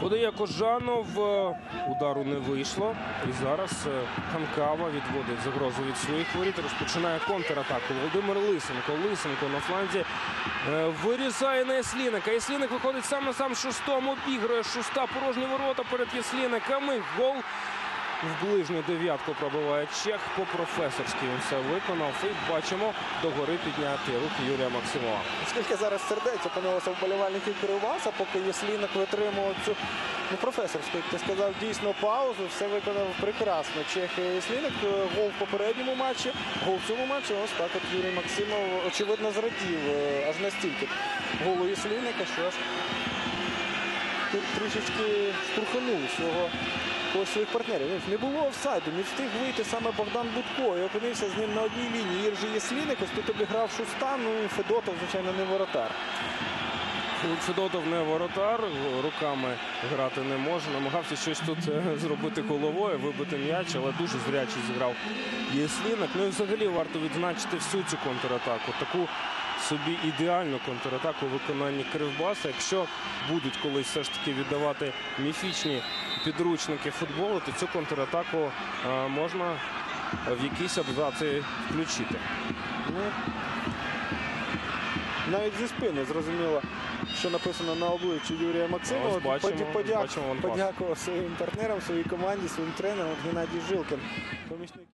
Подає Кожанов. е, Удару не вийшло. І зараз Канкава Ханкава відводить загрозу від своїх воріт. Розпочинає контратаку. Володимир Лисенко. Лисенко на фланзі е, вирізає на Ясліника. Ясліник виходить сам на сам шостому. Обіграє шуста порожні ворота перед Ясліниками. Гол. В ближню дев'ятку пробиває Чех. По-професорськи він все виконав. І бачимо догори підняти руки Юрія Максимова. Скільки зараз сердець опинилося вболівальників Кривбаса, поки Єслінок витримував цю ну, професорську, як ти сказав, дійсно паузу. Все виконав прекрасно. Чех Єслінок, гол в попередньому матчі, гол в цьому матчі. Ось так от Юрій Максимов, очевидно, зрадів е, аж настільки голу Єсліника, що аж трішечки штурханув свого когось своїх партнерів. Ну, Не було офсайду, не встиг вийти саме Богдан Будко і опинився з ним на одній лінії. Іржі Єсліник, ось тут обіграв Шуста, ну і Федотов, звичайно, не воротар. Федотов не воротар, руками грати не може. Намагався щось тут е, зробити головою, вибити м'яч, але дуже зряче зіграв Єслінок. Ну і взагалі варто відзначити всю цю контратаку. Таку собі ідеальну контратаку у виконанні Кривбаса. Якщо будуть колись все ж таки віддавати міфічні підручники футболу, то цю контратаку е, можна в якісь абзаці включити. Ну, навіть зі спини зрозуміло, що написано на обличчі Юрія Максимова. Бачимо, подяк- бачимо подякував своїм партнерам, своїй команді, своїм тренерам Геннадій Жилкин.